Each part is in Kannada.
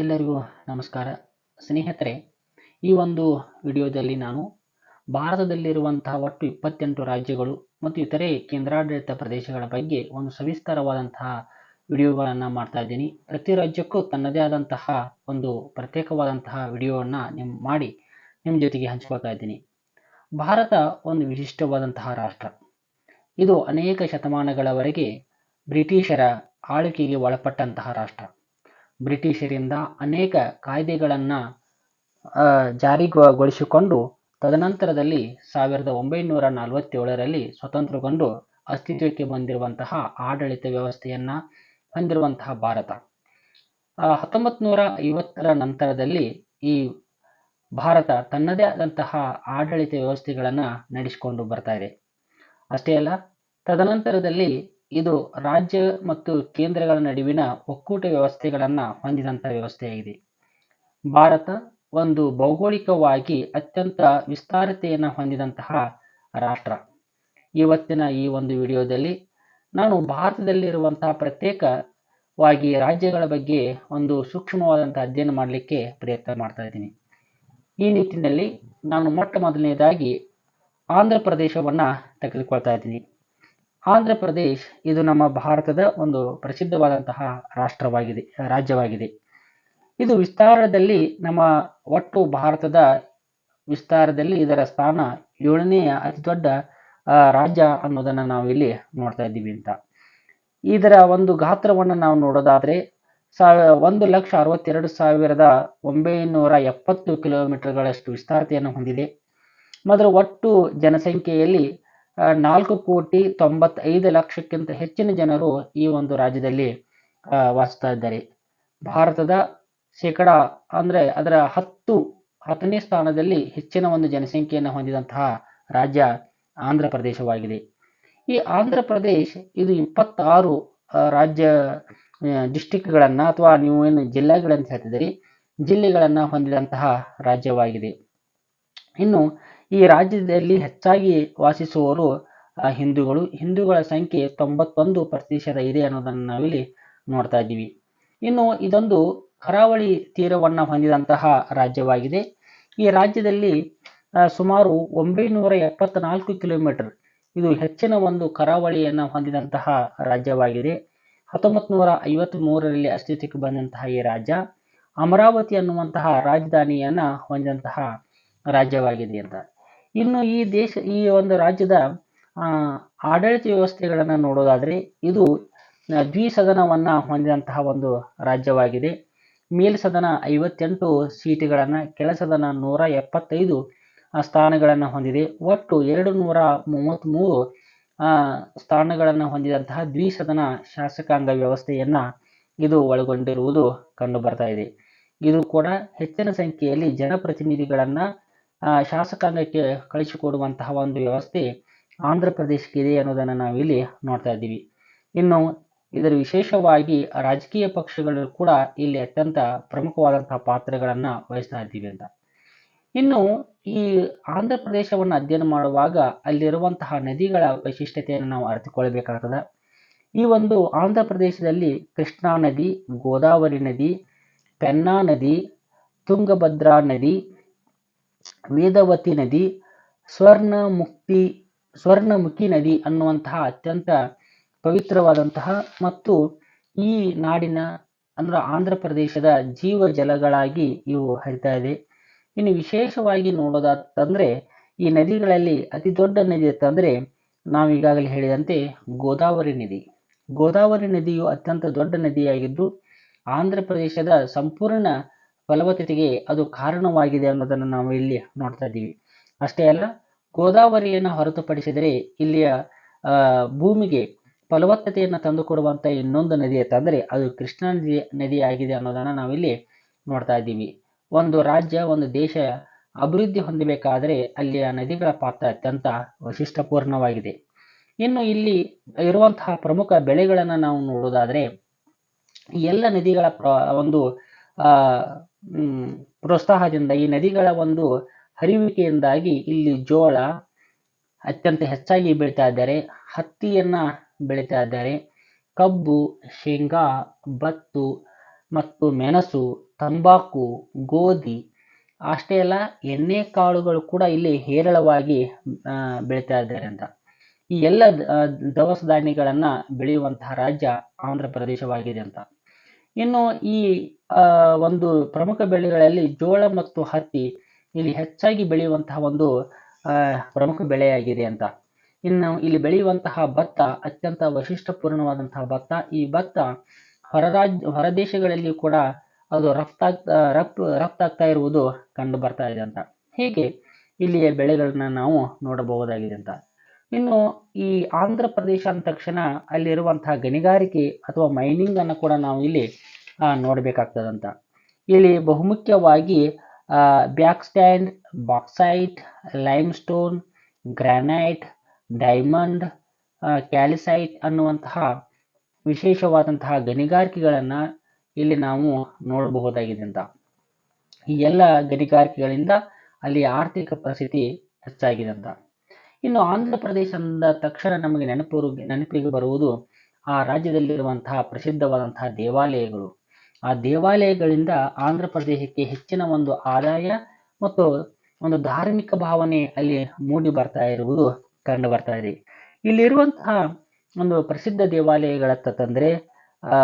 ಎಲ್ಲರಿಗೂ ನಮಸ್ಕಾರ. ಸ್ನೇಹಿತರೆ, ಈ ಒಂದು ವಿಡಿಯೋದಲ್ಲಿ ನಾನು ಭಾರತದಲ್ಲಿರುವಂತಹ ಒಟ್ಟು ಇಪ್ಪತ್ತೆಂಟು ರಾಜ್ಯಗಳು ಮತ್ತು ಇತರೆ ಕೇಂದ್ರಾಡಳಿತ ಪ್ರದೇಶಗಳ ಬಗ್ಗೆ ಒಂದು ಸವಿಸ್ತಾರವಾದಂತಹ ವಿಡಿಯೋಗಳನ್ನು ಮಾಡ್ತಾ ಇದ್ದೀನಿ. ಪ್ರತಿ ರಾಜ್ಯಕ್ಕೂ ತನ್ನದೇ ಆದಂತಹ ಒಂದು ಪ್ರತ್ಯೇಕವಾದಂತಹ ವಿಡಿಯೋವನ್ನು ನಿಮ್ಮ ಮಾಡಿ ನಿಮ್ಮ ಜೊತೆಗೆ ಹಂಚ್ಕೊಳ್ತಾ ಇದ್ದೀನಿ. ಭಾರತ ಒಂದು ವಿಶಿಷ್ಟವಾದಂತಹ ರಾಷ್ಟ್ರ. ಇದು ಅನೇಕ ಶತಮಾನಗಳವರೆಗೆ ಬ್ರಿಟಿಷರ ಆಳ್ವಿಕೆಗೆ ಒಳಪಟ್ಟಂತಹ ರಾಷ್ಟ್ರ. ಬ್ರಿಟಿಷರಿಂದ ಅನೇಕ ಕಾಯ್ದೆಗಳನ್ನು ಜಾರಿಗೊಳಿಸಿಕೊಂಡು ತದನಂತರದಲ್ಲಿ ಸಾವಿರದ ಒಂಬೈನೂರ ನಲವತ್ತೇಳರಲ್ಲಿ ಸ್ವತಂತ್ರಗೊಂಡು ಅಸ್ತಿತ್ವಕ್ಕೆ ಬಂದಿರುವಂತಹ ಆಡಳಿತ ವ್ಯವಸ್ಥೆಯನ್ನು ಹೊಂದಿರುವಂತಹ ಭಾರತ. ಹತ್ತೊಂಬತ್ನೂರ ಐವತ್ತರ ನಂತರದಲ್ಲಿ ಈ ಭಾರತ ತನ್ನದೇ ಆದಂತಹ ಆಡಳಿತ ವ್ಯವಸ್ಥೆಗಳನ್ನು ನಡೆಸಿಕೊಂಡು ಬರ್ತಾ ಇದೆ. ಅಷ್ಟೇ ಅಲ್ಲ, ತದನಂತರದಲ್ಲಿ ಇದು ರಾಜ್ಯ ಮತ್ತು ಕೇಂದ್ರಗಳ ನಡುವಿನ ಒಕ್ಕೂಟ ವ್ಯವಸ್ಥೆಗಳನ್ನು ಹೊಂದಿದಂಥ ವ್ಯವಸ್ಥೆಯಾಗಿದೆ. ಭಾರತ ಒಂದು ಭೌಗೋಳಿಕವಾಗಿ ಅತ್ಯಂತ ವಿಸ್ತಾರತೆಯನ್ನು ಹೊಂದಿದಂತಹ ರಾಷ್ಟ್ರ. ಇವತ್ತಿನ ಈ ಒಂದು ವಿಡಿಯೋದಲ್ಲಿ ನಾನು ಭಾರತದಲ್ಲಿರುವಂತಹ ಪ್ರತ್ಯೇಕವಾಗಿ ರಾಜ್ಯಗಳ ಬಗ್ಗೆ ಒಂದು ಸೂಕ್ಷ್ಮವಾದಂತಹ ಅಧ್ಯಯನ ಮಾಡಲಿಕ್ಕೆ ಪ್ರಯತ್ನ ಮಾಡ್ತಾ ಇದ್ದೀನಿ. ಈ ನಿಟ್ಟಿನಲ್ಲಿ ನಾನು ಮೊಟ್ಟ ಮೊದಲನೇದಾಗಿ ಆಂಧ್ರ ಪ್ರದೇಶವನ್ನು ತೆಗೆದುಕೊಳ್ತಾ ಇದ್ದೀನಿ. ಆಂಧ್ರ ಪ್ರದೇಶ್ ಇದು ನಮ್ಮ ಭಾರತದ ಒಂದು ಪ್ರಸಿದ್ಧವಾದಂತಹ ರಾಷ್ಟ್ರವಾಗಿದೆ, ರಾಜ್ಯವಾಗಿದೆ. ಇದು ವಿಸ್ತಾರದಲ್ಲಿ ನಮ್ಮ ಒಟ್ಟು ಭಾರತದ ವಿಸ್ತಾರದಲ್ಲಿ ಇದರ ಸ್ಥಾನ ಏಳನೆಯ ಅತಿ ದೊಡ್ಡ ರಾಜ್ಯ ಅನ್ನೋದನ್ನು ನಾವು ಇಲ್ಲಿ ನೋಡ್ತಾ ಇದ್ದೀವಿ ಅಂತ. ಇದರ ಒಂದು ಗಾತ್ರವನ್ನು ನಾವು ನೋಡೋದಾದ್ರೆ ಸಾವ ಒಂದು ಲಕ್ಷ ಅರವತ್ತೆರಡು ಸಾವಿರದ ಒಂಬೈನೂರ ಎಪ್ಪತ್ತು ಕಿಲೋಮೀಟರ್ಗಳಷ್ಟು ವಿಸ್ತಾರತೆಯನ್ನು ಹೊಂದಿದೆ. ಮೊದಲು ಒಟ್ಟು ಜನಸಂಖ್ಯೆಯಲ್ಲಿ ನಾಲ್ಕು ಕೋಟಿ ತೊಂಬತ್ತೈದು ಲಕ್ಷಕ್ಕಿಂತ ಹೆಚ್ಚಿನ ಜನರು ಈ ಒಂದು ರಾಜ್ಯದಲ್ಲಿ ವಾಸಿಸ್ತಾ ಇದ್ದಾರೆ. ಭಾರತದ ಶೇಕಡ ಅಂದರೆ ಅದರ ಹತ್ತು, ಹತ್ತನೇ ಸ್ಥಾನದಲ್ಲಿ ಹೆಚ್ಚಿನ ಒಂದು ಜನಸಂಖ್ಯೆಯನ್ನು ಹೊಂದಿದಂತಹ ರಾಜ್ಯ ಆಂಧ್ರ ಪ್ರದೇಶವಾಗಿದೆ ಈ ಆಂಧ್ರ ಪ್ರದೇಶ ಇದು ಇಪ್ಪತ್ತಾರು ರಾಜ್ಯ ಡಿಸ್ಟಿಕ್ಗಳನ್ನು ಅಥವಾ ನೀವು ಏನು ಜಿಲ್ಲೆಗಳಂತ ಹೇಳ್ತಿದ್ದೀರಿ, ಜಿಲ್ಲೆಗಳನ್ನು ಹೊಂದಿದಂತಹ ರಾಜ್ಯವಾಗಿದೆ. ಇನ್ನು ಈ ರಾಜ್ಯದಲ್ಲಿ ಹೆಚ್ಚಾಗಿ ವಾಸಿಸುವವರು ಹಿಂದೂಗಳು. ಹಿಂದೂಗಳ ಸಂಖ್ಯೆ ತೊಂಬತ್ತೊಂದು ಪ್ರತಿಶತ ಇದೆ ಅನ್ನೋದನ್ನು ನಾವಿಲ್ಲಿ ನೋಡ್ತಾ ಇದ್ದೀವಿ. ಇನ್ನು ಇದೊಂದು ಕರಾವಳಿ ತೀರವನ್ನು ಹೊಂದಿದಂತಹ ರಾಜ್ಯವಾಗಿದೆ. ಈ ರಾಜ್ಯದಲ್ಲಿ ಸುಮಾರು ಒಂಬೈನೂರ ಎಪ್ಪತ್ನಾಲ್ಕು ಕಿಲೋಮೀಟರ್. ಇದು ಹೆಚ್ಚಿನ ಒಂದು ಕರಾವಳಿಯನ್ನು ಹೊಂದಿದಂತಹ ರಾಜ್ಯವಾಗಿದೆ. ಹತ್ತೊಂಬತ್ತು ನೂರ ಐವತ್ತ್ ಮೂರರಲ್ಲಿ ಅಸ್ತಿತ್ವಕ್ಕೆ ಬಂದಂತಹ ಈ ರಾಜ್ಯ, ಅಮರಾವತಿ ಅನ್ನುವಂತಹ ರಾಜಧಾನಿಯನ್ನು ಹೊಂದಿದಂತಹ ರಾಜ್ಯವಾಗಿದೆ ಅಂತ. ಇನ್ನು ಈ ದೇಶ, ಈ ಒಂದು ರಾಜ್ಯದ ಆಡಳಿತ ವ್ಯವಸ್ಥೆಗಳನ್ನು ನೋಡೋದಾದರೆ ಇದು ದ್ವಿಸದನವನ್ನು ಹೊಂದಿದಂತಹ ಒಂದು ರಾಜ್ಯವಾಗಿದೆ. ಮೇಲ್ಸದನ ಐವತ್ತೆಂಟು ಸೀಟುಗಳನ್ನು, ಕೆಳಸದನ ನೂರ ಎಪ್ಪತ್ತೈದು ಸ್ಥಾನಗಳನ್ನು ಹೊಂದಿದೆ. ಒಟ್ಟು ಎರಡು ನೂರ ಮೂವತ್ತ್ಮೂರು ಸ್ಥಾನಗಳನ್ನು ಹೊಂದಿದಂತಹ ದ್ವಿಸದನ ಶಾಸಕಾಂಗ ವ್ಯವಸ್ಥೆಯನ್ನು ಇದು ಒಳಗೊಂಡಿರುವುದು ಕಂಡುಬರ್ತಾ ಇದೆ. ಇದು ಕೂಡ ಹೆಚ್ಚಿನ ಸಂಖ್ಯೆಯಲ್ಲಿ ಜನಪ್ರತಿನಿಧಿಗಳನ್ನು ಶಾಸಕಾಂಗಕ್ಕೆ ಕಳಿಸಿಕೊಡುವಂತಹ ಒಂದು ವ್ಯವಸ್ಥೆ ಆಂಧ್ರ ಪ್ರದೇಶಕ್ಕೆ ಇದೆ ಅನ್ನೋದನ್ನು ನಾವಿಲ್ಲಿ ನೋಡ್ತಾ ಇದ್ದೀವಿ. ಇನ್ನು ಇದರ ವಿಶೇಷವಾಗಿ ರಾಜಕೀಯ ಪಕ್ಷಗಳು ಕೂಡ ಇಲ್ಲಿ ಅತ್ಯಂತ ಪ್ರಮುಖವಾದಂತಹ ಪಾತ್ರಗಳನ್ನು ವಹಿಸ್ತಾ ಇದ್ದೀವಿ ಅಂತ. ಇನ್ನು ಈ ಆಂಧ್ರ ಪ್ರದೇಶವನ್ನು ಅಧ್ಯಯನ ಮಾಡುವಾಗ ಅಲ್ಲಿರುವಂತಹ ನದಿಗಳ ವೈಶಿಷ್ಟ್ಯತೆಯನ್ನು ನಾವು ಅರಿತುಕೊಳ್ಬೇಕಾಗ್ತದೆ. ಈ ಒಂದು ಆಂಧ್ರ ಪ್ರದೇಶದಲ್ಲಿ ಕೃಷ್ಣಾ ನದಿ, ಗೋದಾವರಿ ನದಿ, ಪೆನ್ನಾ ನದಿ, ತುಂಗಭದ್ರಾ ನದಿ ವೇದವತಿ ನದಿ ಸ್ವರ್ಣ ಮುಕ್ತಿ ಸ್ವರ್ಣಮುಖಿ ನದಿ ಅನ್ನುವಂತಹ ಅತ್ಯಂತ ಪವಿತ್ರವಾದಂತಹ ಮತ್ತು ಈ ನಾಡಿನ ಅಂದ್ರೆ ಆಂಧ್ರ ಪ್ರದೇಶದ ಜೀವ ಜಲಗಳಾಗಿ ಇವು ಹರಿತಾ ಇದೆ. ಇನ್ನು ವಿಶೇಷವಾಗಿ ನೋಡೋದಾತಂದ್ರೆ ಈ ನದಿಗಳಲ್ಲಿ ಅತಿ ದೊಡ್ಡ ನದಿ ಅಂತಂದ್ರೆ ನಾವು ಈಗಾಗಲೇ ಹೇಳಿದಂತೆ ಗೋದಾವರಿ ನದಿ. ಗೋದಾವರಿ ನದಿಯು ಅತ್ಯಂತ ದೊಡ್ಡ ನದಿಯಾಗಿದ್ದು ಆಂಧ್ರ ಪ್ರದೇಶದ ಸಂಪೂರ್ಣ ಫಲವತ್ತತೆಗೆ ಅದು ಕಾರಣವಾಗಿದೆ ಅನ್ನೋದನ್ನು ನಾವು ಇಲ್ಲಿ ನೋಡ್ತಾ ಇದ್ದೀವಿ. ಅಷ್ಟೇ ಅಲ್ಲ, ಗೋದಾವರಿಯನ್ನು ಹೊರತುಪಡಿಸಿದರೆ ಇಲ್ಲಿಯ ಭೂಮಿಗೆ ಫಲವತ್ತತೆಯನ್ನು ತಂದುಕೊಡುವಂಥ ಇನ್ನೊಂದು ನದಿ ಅಂತಂದರೆ ಅದು ಕೃಷ್ಣಾ ನದಿ ನದಿ ಆಗಿದೆ ಅನ್ನೋದನ್ನು ನಾವಿಲ್ಲಿ ನೋಡ್ತಾ ಇದ್ದೀವಿ. ಒಂದು ರಾಜ್ಯ, ಒಂದು ದೇಶ ಅಭಿವೃದ್ಧಿ ಹೊಂದಬೇಕಾದರೆ ಅಲ್ಲಿಯ ನದಿಗಳ ಪಾತ್ರ ಅತ್ಯಂತ ವೈಶಿಷ್ಟ್ಯಪೂರ್ಣವಾಗಿದೆ ಇನ್ನು ಇಲ್ಲಿ ಇರುವಂತಹ ಪ್ರಮುಖ ಬೆಳೆಗಳನ್ನು ನಾವು ನೋಡೋದಾದರೆ ಎಲ್ಲ ನದಿಗಳ ಪ್ರ, ಒಂದು ಪ್ರೋತ್ಸಾಹದಿಂದ ಈ ನದಿಗಳ ಒಂದು ಹರಿಯುವಿಕೆಯಿಂದಾಗಿ ಇಲ್ಲಿ ಜೋಳ ಅತ್ಯಂತ ಹೆಚ್ಚಾಗಿ ಬೆಳೀತಾ ಇದ್ದಾರೆ, ಹತ್ತಿಯನ್ನು ಬೆಳೀತಾ ಇದ್ದಾರೆ. ಕಬ್ಬು, ಶೇಂಗಾ, ಭತ್ತು ಮತ್ತು ಮೆಣಸು, ತಂಬಾಕು, ಗೋಧಿ ಅಷ್ಟೇ ಅಲ್ಲ, ಎಣ್ಣೆ ಕಾಳುಗಳು ಕೂಡ ಇಲ್ಲಿ ಹೇರಳವಾಗಿ ಬೆಳೀತಾ ಇದ್ದಾರೆ ಅಂತ. ಈ ಎಲ್ಲ ದವಸ ಧಾನ್ಯಗಳನ್ನು ಬೆಳೆಯುವಂತಹ ರಾಜ್ಯ ಆಂಧ್ರ ಪ್ರದೇಶವಾಗಿದೆ ಅಂತ. ಇನ್ನು ಈ ಒಂದು ಪ್ರಮುಖ ಬೆಳೆಗಳಲ್ಲಿ ಜೋಳ ಮತ್ತು ಹತ್ತಿ ಇಲ್ಲಿ ಹೆಚ್ಚಾಗಿ ಬೆಳೆಯುವಂತಹ ಒಂದು ಪ್ರಮುಖ ಬೆಳೆಯಾಗಿದೆ ಅಂತ. ಇನ್ನು ಇಲ್ಲಿ ಬೆಳೆಯುವಂತಹ ಭತ್ತ, ಅತ್ಯಂತ ವೈಶಿಷ್ಟ್ಯಪೂರ್ಣವಾದಂತಹ ಭತ್ತ. ಈ ಭತ್ತ ಹೊರರಾಜ್, ಹೊರದೇಶಗಳಲ್ಲಿ ಕೂಡ ಅದು ರಫ್ತಾಗ್ತಾ ರಫ್ತು ರಫ್ತಾಗ್ತಾ ಇರುವುದು ಕಂಡು ಬರ್ತಾ ಇದೆ ಅಂತ. ಹೀಗೆ ಇಲ್ಲಿಯ ಬೆಳೆಗಳನ್ನ ನಾವು ನೋಡಬಹುದಾಗಿದೆ ಅಂತ. ಇನ್ನು ಈ ಆಂಧ್ರ ಪ್ರದೇಶ ಅಂದ ತಕ್ಷಣ ಅಲ್ಲಿರುವಂತಹ ಗಣಿಗಾರಿಕೆ ಅಥವಾ ಮೈನಿಂಗ್ ಅನ್ನು ಕೂಡ ನಾವು ಇಲ್ಲಿ ನೋಡಬೇಕಾಗ್ತದಂತ. ಇಲ್ಲಿ ಬಹುಮುಖ್ಯವಾಗಿ back stand bauxite limestone granite diamond calcite ಅನ್ನುವಂತಹ ವಿಶೇಷವಾದಂತಹ ಗಣಿಗಾರಿಕೆಗಳನ್ನು ಇಲ್ಲಿ ನಾವು ನೋಡಬಹುದಾಗಿದೆ ಅಂತ ಈ ಎಲ್ಲ ಗಣಿಗಾರಿಕೆಗಳಿಂದ ಅಲ್ಲಿ ಆರ್ಥಿಕ ಪರಿಸ್ಥಿತಿ ಹೆಚ್ಚಾಗಿದೆ ಅಂತ ಇನ್ನು ಆಂಧ್ರ ಪ್ರದೇಶ ಅಂದ ತಕ್ಷಣ ನಮಗೆ ನೆನಪು ನೆನಪಿಗೆ ಬರುವುದು ಆ ರಾಜ್ಯದಲ್ಲಿರುವಂತಹ ಪ್ರಸಿದ್ಧವಾದಂತಹ ದೇವಾಲಯಗಳು. ಆ ದೇವಾಲಯಗಳಿಂದ ಆಂಧ್ರ ಪ್ರದೇಶಕ್ಕೆ ಹೆಚ್ಚಿನ ಒಂದು ಆದಾಯ ಮತ್ತು ಒಂದು ಧಾರ್ಮಿಕ ಭಾವನೆ ಅಲ್ಲಿ ಮೂಡಿ ಬರ್ತಾ ಇರುವುದು ಕಂಡು ಬರ್ತಾ ಇದೆ. ಇಲ್ಲಿರುವಂತಹ ಒಂದು ಪ್ರಸಿದ್ಧ ದೇವಾಲಯಗಳತ್ತ ತಂದ್ರೆ ಆ,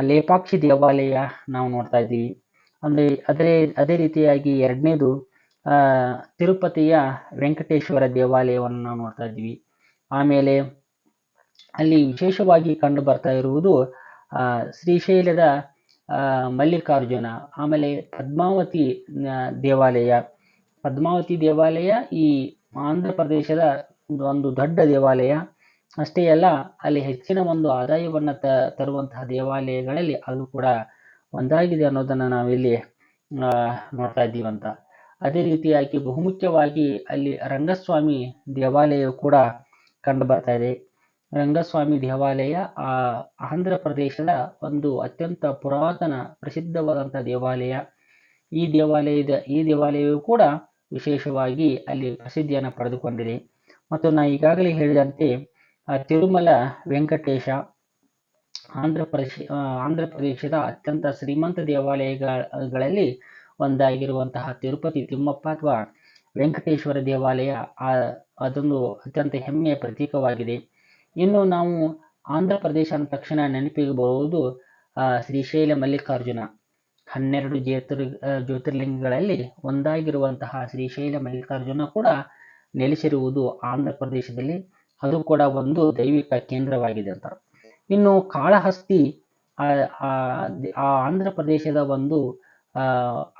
ಲೇಪಾಕ್ಷಿ ದೇವಾಲಯ ನಾವು ನೋಡ್ತಾ ಇದ್ದೀವಿ. ಅಂದ್ರೆ ಅದೇ ಅದೇ ರೀತಿಯಾಗಿ ಎರಡನೇದು ತಿರುಪತಿಯ ವೆಂಕಟೇಶ್ವರ ದೇವಾಲಯವನ್ನು ನಾವು ನೋಡ್ತಾ ಇದ್ದೀವಿ ಆಮೇಲೆ ಅಲ್ಲಿ ವಿಶೇಷವಾಗಿ ಕಂಡು ಬರ್ತಾ ಇರುವುದು ಶ್ರೀಶೈಲದ ಮಲ್ಲಿಕಾರ್ಜುನ, ಆಮೇಲೆ ಪದ್ಮಾವತಿ ದೇವಾಲಯ. ಪದ್ಮಾವತಿ ದೇವಾಲಯ ಈ ಆಂಧ್ರ ಪ್ರದೇಶದ ಒಂದು- ದೊಡ್ಡ ದೇವಾಲಯ. ಅಷ್ಟೇ ಅಲ್ಲ, ಅಲ್ಲಿ ಹೆಚ್ಚಿನ ಒಂದು ಆದಾಯವನ್ನು ತರುವಂತಹ ದೇವಾಲಯಗಳಲ್ಲಿ ಅದು ಕೂಡ ಒಂದಾಗಿದೆ ಅನ್ನೋದನ್ನು ನಾವಿಲ್ಲಿ ನೋಡ್ತಾ ಇದ್ದೀವಂತ. ಅದೇ ರೀತಿಯಾಗಿ ಬಹುಮುಖ್ಯವಾಗಿ ಅಲ್ಲಿ ರಂಗಸ್ವಾಮಿ ದೇವಾಲಯ ಕೂಡ ಕಂಡು ಬರ್ತಾ ಇದೆ. ರಂಗಸ್ವಾಮಿ ದೇವಾಲಯ ಆ ಆಂಧ್ರ ಪ್ರದೇಶದ ಒಂದು ಅತ್ಯಂತ ಪುರಾತನ ಪ್ರಸಿದ್ಧವಾದಂಥ ದೇವಾಲಯ. ಈ ದೇವಾಲಯದ, ಈ ದೇವಾಲಯವು ಕೂಡ ವಿಶೇಷವಾಗಿ ಅಲ್ಲಿ ಪ್ರಸಿದ್ಧಿಯನ್ನು ಪಡೆದುಕೊಂಡಿದೆ. ಮತ್ತು ನಾ ಈಗಾಗಲೇ ಹೇಳಿದಂತೆ ತಿರುಮಲ ವೆಂಕಟೇಶ ಆಂಧ್ರ ಪ್ರದೇಶ ಆಂಧ್ರ ಪ್ರದೇಶದ ಅತ್ಯಂತ ಶ್ರೀಮಂತ ದೇವಾಲಯಗಳಲ್ಲಿ ಒಂದಾಗಿರುವಂತಹ ತಿರುಪತಿ ತಿಮ್ಮಪ್ಪ ಅಥವಾ ವೆಂಕಟೇಶ್ವರ ದೇವಾಲಯ ಅದೊಂದು ಅತ್ಯಂತ ಹೆಮ್ಮೆಯ ಪ್ರತೀಕವಾಗಿದೆ. ಇನ್ನು ನಾವು ಆಂಧ್ರ ಪ್ರದೇಶ ಅಂದ ತಕ್ಷಣ ನೆನಪಿಗೆ ಬರುವುದು ಶ್ರೀಶೈಲ ಮಲ್ಲಿಕಾರ್ಜುನ. ಹನ್ನೆರಡು ಜ್ಯೋತಿರ್ ಜ್ಯೋತಿರ್ಲಿಂಗಗಳಲ್ಲಿ ಒಂದಾಗಿರುವಂತಹ ಶ್ರೀಶೈಲ ಮಲ್ಲಿಕಾರ್ಜುನ ಕೂಡ ನೆಲೆಸಿರುವುದು ಆಂಧ್ರ ಪ್ರದೇಶದಲ್ಲಿ. ಅದು ಕೂಡ ಒಂದು ದೈವಿಕ ಕೇಂದ್ರವಾಗಿದೆ ಅಂತ. ಇನ್ನು ಕಾಳಹಸ್ತಿ ಆ, ಆಂಧ್ರ ಪ್ರದೇಶದ ಒಂದು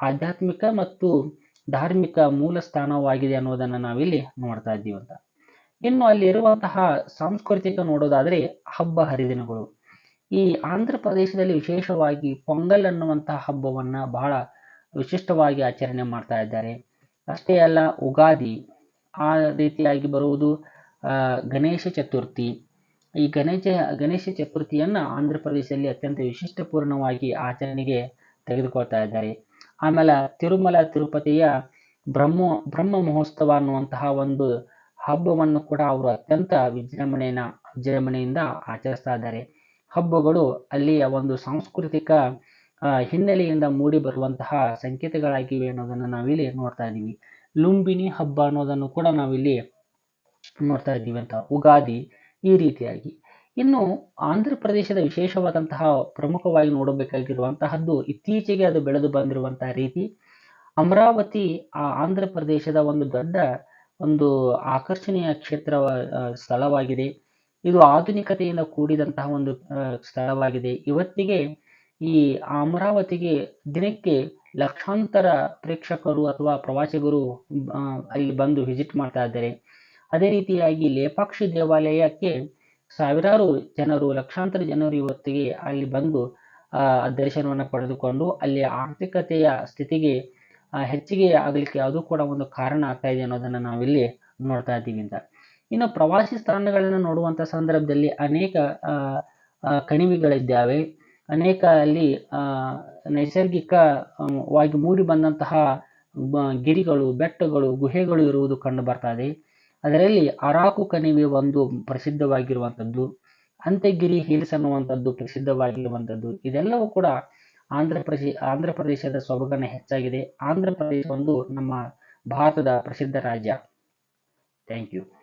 ಆಧ್ಯಾತ್ಮಿಕ ಮತ್ತು ಧಾರ್ಮಿಕ ಮೂಲ ಸ್ಥಾನವಾಗಿದೆ ಅನ್ನೋದನ್ನು ನಾವಿಲ್ಲಿ ನೋಡ್ತಾ ಇದ್ದೀವಿ ಅಂತ. ಇನ್ನು ಅಲ್ಲಿರುವಂತಹ ಸಾಂಸ್ಕೃತಿಕ ನೋಡೋದಾದ್ರೆ ಹಬ್ಬ ಹರಿದಿನಗಳು. ಈ ಆಂಧ್ರ ಪ್ರದೇಶದಲ್ಲಿ ವಿಶೇಷವಾಗಿ ಪೊಂಗಲ್ ಅನ್ನುವಂತಹ ಹಬ್ಬವನ್ನ ಬಹಳ ವಿಶಿಷ್ಟವಾಗಿ ಆಚರಣೆ ಮಾಡ್ತಾ ಇದ್ದಾರೆ. ಅಷ್ಟೇ ಅಲ್ಲ ಉಗಾದಿ, ಆ ರೀತಿಯಾಗಿ ಬರುವುದು ಗಣೇಶ ಚತುರ್ಥಿ. ಈ ಗಣೇಶ ಗಣೇಶ ಚತುರ್ಥಿಯನ್ನ ಆಂಧ್ರ ಪ್ರದೇಶದಲ್ಲಿ ಅತ್ಯಂತ ವಿಶಿಷ್ಟಪೂರ್ಣವಾಗಿ ಆಚರಣೆಗೆ ತೆಗೆದುಕೊಳ್ತಾ ಇದ್ದಾರೆ. ಆಮೇಲೆ ತಿರುಮಲ ತಿರುಪತಿಯ ಬ್ರಹ್ಮ ಬ್ರಹ್ಮ ಮಹೋತ್ಸವ ಅನ್ನುವಂತಹ ಒಂದು ಹಬ್ಬವನ್ನು ಕೂಡ ಅವರು ಅತ್ಯಂತ ವಿಜೃಂಭಣೆಯ ವಿಜೃಂಭಣೆಯಿಂದ ಆಚರಿಸ್ತಾ ಇದ್ದಾರೆ. ಹಬ್ಬಗಳು ಅಲ್ಲಿಯ ಒಂದು ಸಾಂಸ್ಕೃತಿಕ ಹಿನ್ನೆಲೆಯಿಂದ ಮೂಡಿ ಬರುವಂತಹ ಸಂಕೇತಗಳಾಗಿವೆ ಅನ್ನೋದನ್ನು ನಾವಿಲ್ಲಿ ನೋಡ್ತಾ ಇದ್ದೀವಿ. ಲುಂಬಿನಿ ಹಬ್ಬ ಅನ್ನೋದನ್ನು ಕೂಡ ನಾವಿಲ್ಲಿ ನೋಡ್ತಾ ಇದ್ದೀವಿ ಅಂತ. ಉಗಾದಿ ಈ ರೀತಿಯಾಗಿ. ಇನ್ನು ಆಂಧ್ರ ಪ್ರದೇಶದ ವಿಶೇಷವಾದಂತಹ ಪ್ರಮುಖವಾಗಿ ನೋಡಬೇಕಾಗಿರುವಂತಹದ್ದು ಇತ್ತೀಚೆಗೆ ಅದು ಬೆಳೆದು ಬಂದಿರುವಂತಹ ರೀತಿ ಅಮರಾವತಿ ಆ ಆಂಧ್ರ ಪ್ರದೇಶದ ಒಂದು ದೊಡ್ಡ ಒಂದು ಆಕರ್ಷಣೀಯ ಕ್ಷೇತ್ರ ಸ್ಥಳವಾಗಿದೆ. ಇದು ಆಧುನಿಕತೆಯಿಂದ ಕೂಡಿದಂತಹ ಒಂದು ಸ್ಥಳವಾಗಿದೆ. ಇವತ್ತಿಗೆ ಈ ಅಮರಾವತಿಗೆ ದಿನಕ್ಕೆ ಲಕ್ಷಾಂತರ ಪ್ರೇಕ್ಷಕರು ಅಥವಾ ಪ್ರವಾಸಿಗರು ಅಲ್ಲಿ ಬಂದು ವಿಸಿಟ್ ಮಾಡ್ತಾ ಇದ್ದಾರೆ. ಅದೇ ರೀತಿಯಾಗಿ ಲೇಪಾಕ್ಷಿ ದೇವಾಲಯಕ್ಕೆ ಸಾವಿರಾರು ಜನರು, ಲಕ್ಷಾಂತರ ಜನರು ಇವತ್ತಿಗೆ ಅಲ್ಲಿ ಬಂದು, ಆ, ದರ್ಶನವನ್ನು ಪಡೆದುಕೊಂಡು ಅಲ್ಲಿ ಆರ್ಥಿಕತೆಯ ಸ್ಥಿತಿಗೆ ಹೆಚ್ಚಿಗೆ ಆಗಲಿಕ್ಕೆ ಅದು ಕೂಡ ಒಂದು ಕಾರಣ ಆಗ್ತಾ ಇದೆ ಅನ್ನೋದನ್ನು ನಾವಿಲ್ಲಿ ನೋಡ್ತಾ ಇದ್ದೀವಿ ಅಂತ. ಇನ್ನು ಪ್ರವಾಸಿ ಸ್ಥಾನಗಳನ್ನು ನೋಡುವಂಥ ಸಂದರ್ಭದಲ್ಲಿ ಅನೇಕ ಕಣಿವೆಗಳಿದ್ದಾವೆ. ಅನೇಕ ಅಲ್ಲಿ ನೈಸರ್ಗಿಕವಾಗಿ ನೈಸರ್ಗಿಕ ಮೂಡಿ ಬಂದಂತಹ ಗಿರಿಗಳು, ಬೆಟ್ಟಗಳು, ಗುಹೆಗಳು ಇರುವುದು ಕಂಡು ಬರ್ತಾ ಇದೆ. ಅದರಲ್ಲಿ ಅರಾಕು ಕಣಿವೆ ಒಂದು ಪ್ರಸಿದ್ಧವಾಗಿರುವಂಥದ್ದು, ಅಂತ್ಯಗಿರಿ ಹಿಲ್ಸ್ ಅನ್ನುವಂಥದ್ದು ಪ್ರಸಿದ್ಧವಾಗಿರುವಂಥದ್ದು, ಇದೆಲ್ಲವೂ ಕೂಡ ಆಂಧ್ರ ಪ್ರದೇಶ ಆಂಧ್ರ ಪ್ರದೇಶದ ಸೊಬಗನ್ನು ಹೆಚ್ಚಾಗಿದೆ. ಆಂಧ್ರ ಪ್ರದೇಶ ಒಂದು ನಮ್ಮ ಭಾರತದ ಪ್ರಸಿದ್ಧ ರಾಜ್ಯ. Thank you